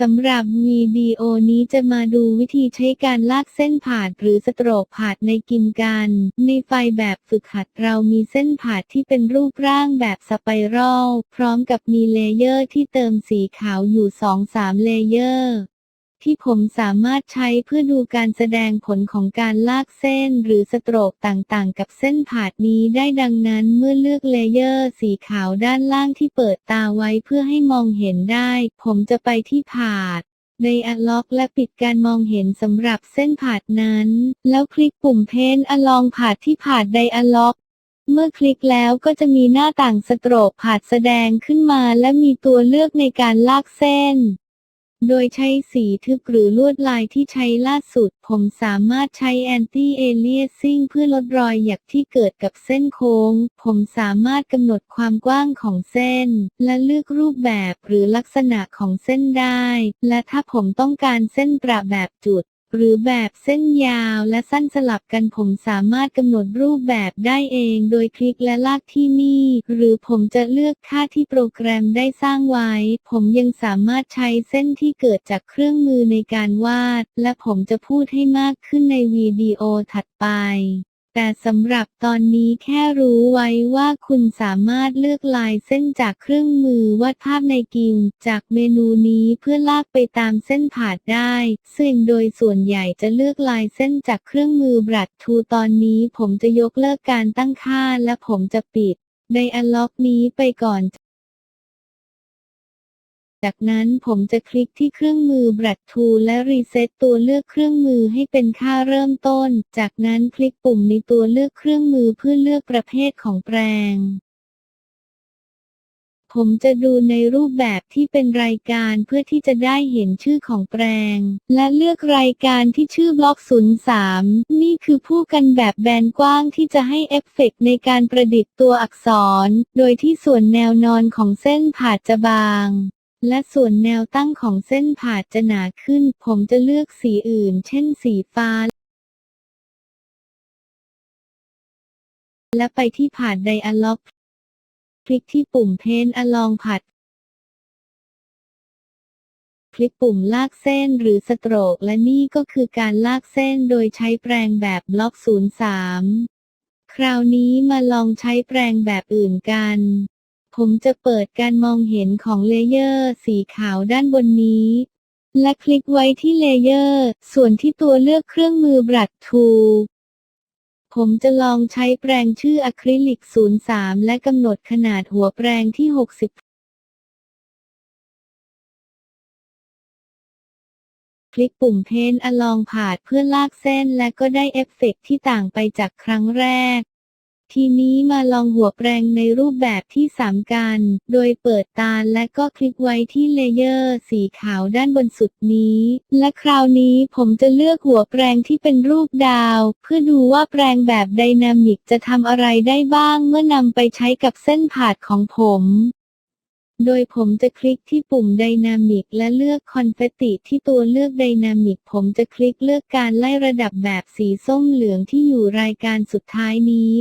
สำหรับวีดีโอนี้จะมาดูวิธีใช้การลากเส้นผ่าดหรือสโตรกผ่าดในกินกัน ในไฟแบบฝึกหัดเรามีเส้นผ่าดที่เป็นรูปร่างแบบสไปรัลพร้อมกับมีเลเยอร์ที่เติมสีขาวอยู่ 2-3 เลเยอร์ ที่ผมสามารถใช้เพื่อดูการแสดงผลของการลากเส้นหรือสโตรกต่างๆ กับเส้นผาดนี้ได้ดังนั้นเมื่อเลือกเลเยอร์สีขาวด้านล่างที่เปิดตาไว้เพื่อให้มองเห็นได้ ผมจะไปที่ผาดในอัลล็อกและปิดการมองเห็นสำหรับเส้นผาดนั้น แล้วคลิกปุ่มเพนอลองผาดที่ผาดไดอะล็อก เมื่อคลิกแล้วก็จะมีหน้าต่างสโตรกผาดแสดงขึ้นมาและมีตัวเลือกในการลากเส้น โดยใช้สีทึบหรือลวดลายที่ใช้ล่าสุด ผมสามารถใช้แอนตี้เอเลียซิ่งเพื่อลดรอยหยักที่เกิดกับเส้นโค้ง ผมสามารถกำหนดความกว้างของเส้น และเลือกรูปแบบหรือลักษณะของเส้นได้ และถ้าผมต้องการเส้นประแบบจุด หรือแบบเส้นยาวและสั้นสลับกันผมสามารถกำหนดรูปแบบได้เองโดยคลิกและลากที่นี่ หรือผมจะเลือกค่าที่โปรแกรมได้สร้างไว้ ผมยังสามารถใช้เส้นที่เกิดจากเครื่องมือในการวาด และผมจะพูดให้มากขึ้นในวิดีโอถัดไป แต่สำหรับตอนนี้แค่รู้ไว้ว่าคุณสามารถเลือกลายเส้นจากเครื่องมือวาดภาพในกิมจากเมนูนี้เพื่อลากไปตามเส้นผ่าดได้ ซึ่งโดยส่วนใหญ่จะเลือกลายเส้นจากเครื่องมือบรัดทูตอนนี้ผมจะยกเลิกการตั้งค่าและผมจะปิดไดอะล็อกนี้ไปก่อน จากนั้นผมจะคลิกที่เครื่องมือ Brad Tool และรีเซ็ตตัวเลือกเครื่องมือให้เป็นค่าเริ่มต้น จากนั้นคลิกปุ่มในตัวเลือกเครื่องมือเพื่อเลือกประเภทของแปรงผมจะดูในรูปแบบที่เป็นรายการเพื่อที่จะได้เห็นชื่อของแปรงและเลือกรายการที่ชื่อบล็อก 03 นี่คือผู้กันแบบแบนกว้างที่จะให้เอฟเฟกต์ในการประดิษฐ์ตัวอักษร โดยที่ส่วนแนวนอนของเส้นผ่าจะบาง และส่วนแนวตั้งของเส้นผ่าจะหนาขึ้น ผมจะเลือกสีอื่น เช่นสีฟ้า และไปที่ผาดไดอะล็อก คลิกที่ปุ่มเพนอะลองผัดคลิกปุ่มลากเส้นหรือสโตรก และนี่ก็คือการลากเส้นโดยใช้แปรงแบบบล็อก 03 คราวนี้มาลองใช้แปรงแบบอื่นกัน ผมจะเปิดการมองเห็นของเลเยอร์สีขาวด้านบนนี้ และคลิกไว้ที่เลเยอร์ ส่วนที่ตัวเลือกเครื่องมือบรัดทูผมจะลองใช้แปรงชื่ออะคริลิก 03 และกำหนดขนาดหัวแปรงที่ 60 คลิกปุ่มเพนอลองผาดเพื่อลากเส้นและก็ได้เอฟเฟกต์ที่ต่างไปจากครั้งแรก ทีนี้มาลองหัวแปรงในรูปแบบที่สามกัน โดยเปิดตาและก็คลิกไว้ที่เลเยอร์สีขาวด้านบนสุดนี้ และคราวนี้ผมจะเลือกหัวแปรงที่เป็นรูปดาว เพื่อดูว่าแปรงแบบไดนามิกจะทำอะไรได้บ้างเมื่อนำไปใช้กับเส้นผ่าดของผมโดยผมจะคลิกที่ปุ่มไดนามิกและเลือกคอนเฟตติที่ตัวเลือกไดนามิกผมจะคลิกเลือกการไล่ระดับแบบสีส้มเหลืองที่อยู่รายการสุดท้ายนี้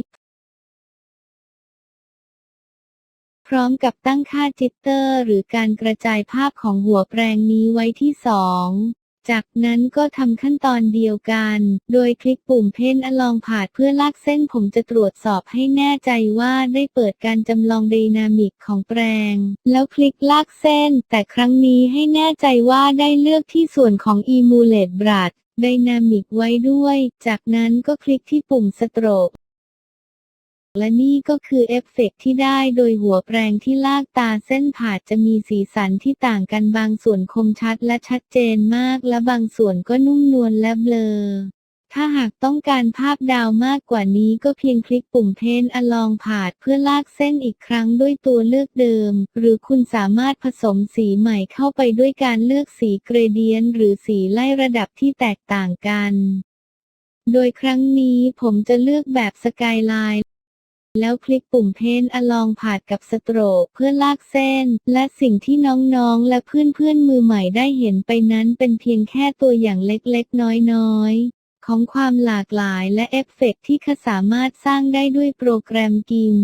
ร้อมกับตั้งค่าจิตเตอร์ หรือการกระจายภาพของหัวแปรงนี้ไว้ที่ 2 จากนั้นก็ทำขั้นตอนเดียวกัน โดยคลิกปุ่มเพนอลองผาดเพื่อลากเส้นผมจะตรวจสอบให้แน่ใจว่าได้เปิดการจำลองไดนามิกของแปรง แล้วคลิกลากเส้น แต่ครั้งนี้ให้แน่ใจว่าได้เลือกที่ส่วนของ Emulate Brush Dynamic ไว้ด้วย จากนั้นก็คลิกที่ปุ่มสโตรก และนี่ก็คือเอฟเฟกต์ที่ได้โดยหัวแปรงที่ลากตาเส้นผ่าจะมีสีสันที่ต่างกันบางส่วนคมชัดและชัดเจนมาก และบางส่วนก็นุ่มนวลและเบลอ ถ้าหากต้องการภาพดาวมากกว่านี้ก็เพียงคลิกปุ่มเพนอลองผาดเพื่อลากเส้นอีกครั้งด้วยตัวเลือกเดิม หรือคุณสามารถผสมสีใหม่เข้าไปด้วยการเลือกสีเกรเดียนหรือสีไล่ระดับที่แตกต่างกัน โดยครั้งนี้ผมจะเลือกแบบสกายไลน์ แล้วคลิกปุ่มเพนอลองผาดกับสโตรกเพื่อลากเส้น และสิ่งที่น้องๆ และเพื่อนๆ มือใหม่ได้เห็นไปนั้นเป็นเพียงแค่ตัวอย่างเล็กๆ น้อยๆ ของความหลากหลายและเอฟเฟกต์ที่เขาสามารถสร้างได้ด้วยโปรแกรมกิม